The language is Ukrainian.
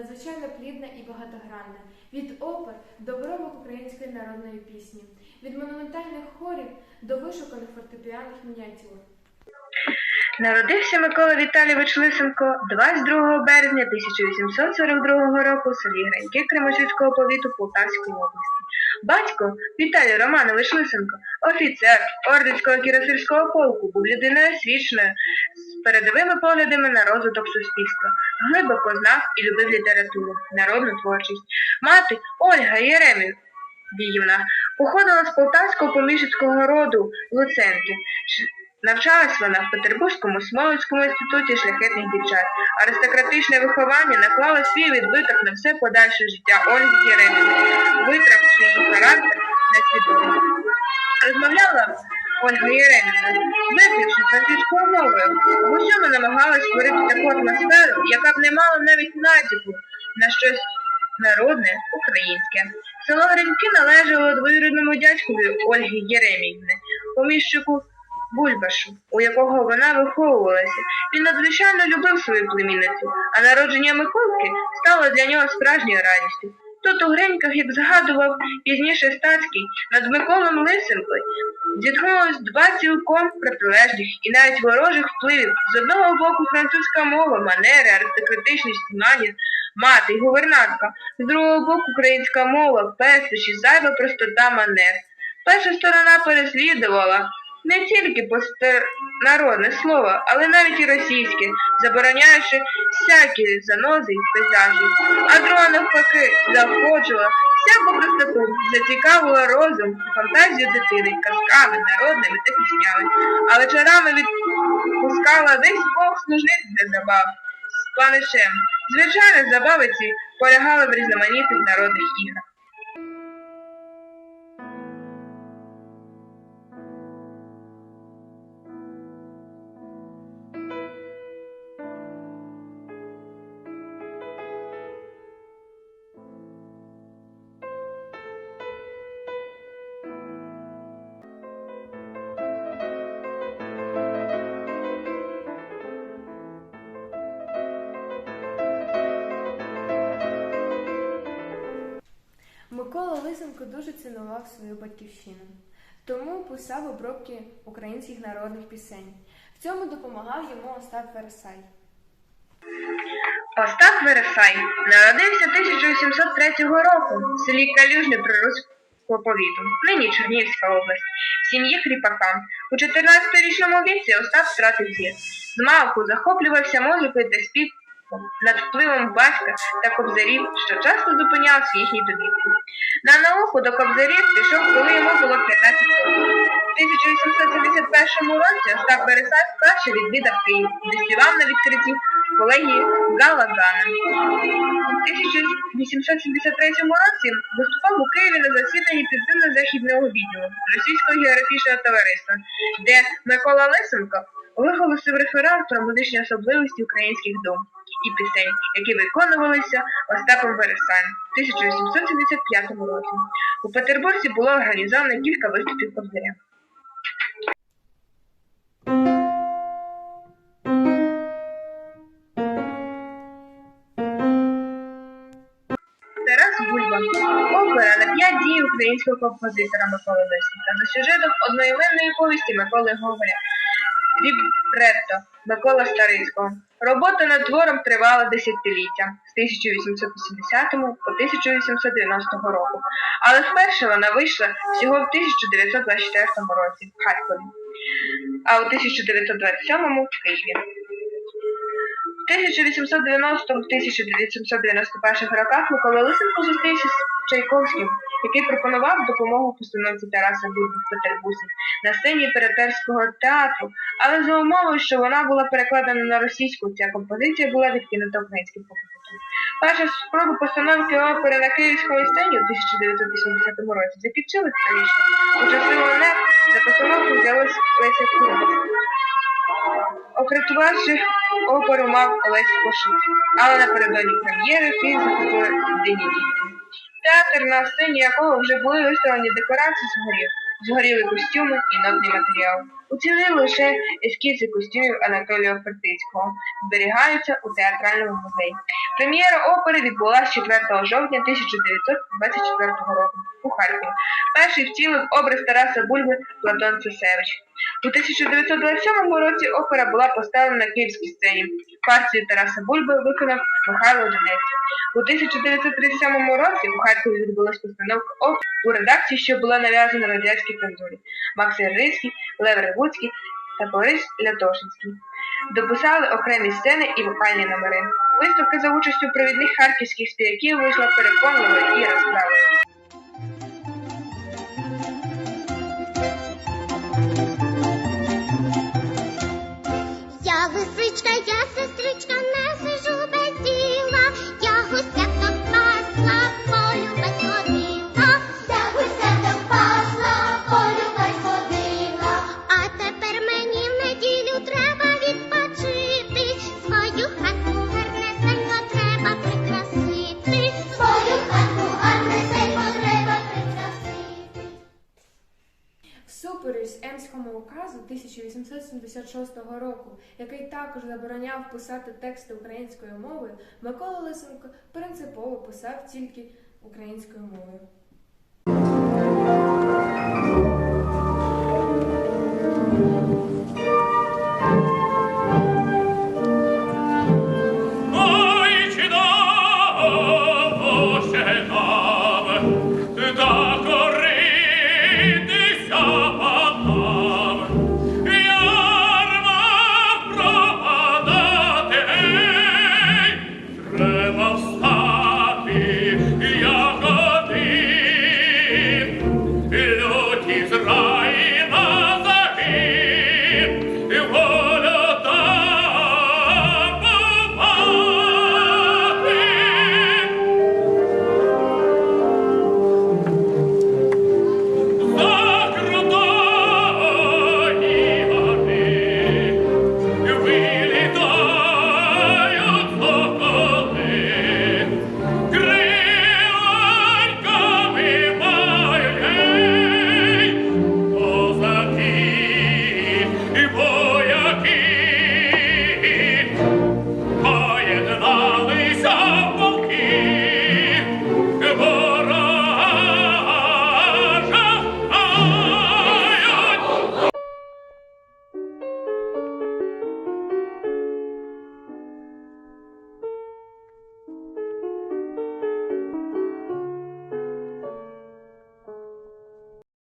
надзвичайно плідна і багатогранна. Від опер до виробок української народної пісні, від монументальних хорів до вишуканих фортепіаних мініатюр. Народився Микола Віталійович Лисенко 22 березня 1842 року в селі Гриньки Кременчуцького повіту Полтавської області. Батько Віталій Романович Лисенко, офіцер Орденського кірасирського полку, був людиною освіченою, з передовими поглядами на розвиток суспільства, глибоко знав і любив літературу, народну творчість. Мати Ольга Єремівна походила з полтавського поміщицького роду Луценків. Навчалась вона в Петербурзькому Смолинському інституті шляхетних дівчат. Аристократичне виховання наклало свій відбиток на все подальше життя Ольги Єреміни, витравши її характер на свідомість. Розмовляла Ольга Єреміна, виключно французькою мовою. В усьому намагалась створити таку атмосферу, яка б не мала навіть натяку на щось народне, українське. Село Гриньки належало двоюрідному дядькові Ольги Єреміївни, поміщику Бульбашу, у якого вона виховувалася. Він надзвичайно любив свою племінницю, а народження Миколки стало для нього справжньою радістю. Тут у Гриньках, як згадував пізніше Стацький, над Миколом Лисенкою зіткнулось два цілком протилежних і навіть ворожих впливів. З одного боку французька мова, манери, аристократичність, манір, мати гувернантка, з другого боку українська мова, пестощі, зайва простота манер. Перша сторона переслідувала не тільки народне слово, але навіть і російське, забороняючи всякі занози й пейзажі, а друга навпаки заохочувала всяку простоту, зацікавила розум і фантазію дитини казками, народними та піснями, а вечорами відпускала весь бог служних для забав з паничем. Звичайно, забави ці полягали в різноманітних народних іграх. Микола дуже цінував свою батьківщину, тому писав обробки українських народних пісень. В цьому допомагав йому Остап Вересай. Остап Вересай народився 1803 року в селі Калюжне Прирозького повіту, нині Чернігівська область, в сім'ї хріпака. У 14-річному віці Остап втратив зір. Змалку захоплювався музикою та співом над впливом батька та кобзарів, що часто зупинявся їхній добірки. На науку до кобзарів пішов, коли йому було 15 років. У 1871 році Остап Вересай вперше відвідав Київ, де співав на відкритті колегії Галагана. У 1873 році виступав у Києві на засіданні Південно-Західного відділу Російського географічного товариства, де Микола Лисенко виголосив реферат про музичні особливості українських дум і пісень, які виконувалися Остапом Вересаєм у 1875 році. У Петербурзі було організовано кілька виступів кобзаря. Опера на п'ять дій українського композитора Миколи Лисенка за сюжетом одноіменної повісті Миколи Гоголя. Лібретто Микола Старицького. Робота над твором тривала десятиліття з 1880 по 1890 року, але вперше вона вийшла всього в 1924 році в Харкові, а у 1927 в Києві. В 1890-1991 роках Микола Лисенко зустрівся з Чайковським, який пропонував допомогу постановці Тараса Бульби в Петербурзі на сцені Перетерського театру, але за умовою, що вона була перекладена на російську, ця композиція була відкинута українським композитором. Перша спроба постановки опери на київському сцені у 1980 році закінчилась трагічно. У часи за постановку взялась Леся Куровець. Окритувавши оперу мав Олесь Кошиць, але напередодні прем'єри Київ захопили Денідівку. Театр, на сцені якого вже були виставлені декорації згорів. Згоріли костюми і нотний матеріал. Уцілили лише ескізи костюмів Анатолія Фертицького, зберігаються у театральному музеї. Прем'єра опери відбулася 4 жовтня 1924 року у Харкові. Перший втілив образ Тараса Бульби Платон Цесевич. У 1927 році опера була поставлена на київській сцені. Партію Тараса Бульби виконав Михайло Донець. У 1937 році у Харкові відбулася постановка опер у редакції, що була нав'язана радянській цензурі. Максим Рильський, Лев Ревуцький та Борис Лятошинський. Дописали окремі сцени і вокальні номери. Виставка за участю провідних харківських співаків вийшла переконливо і яскраво. Всупереч Емському указу 1876 року, який також забороняв писати тексти українською мовою, Микола Лисенко принципово писав тільки українською мовою. Rise!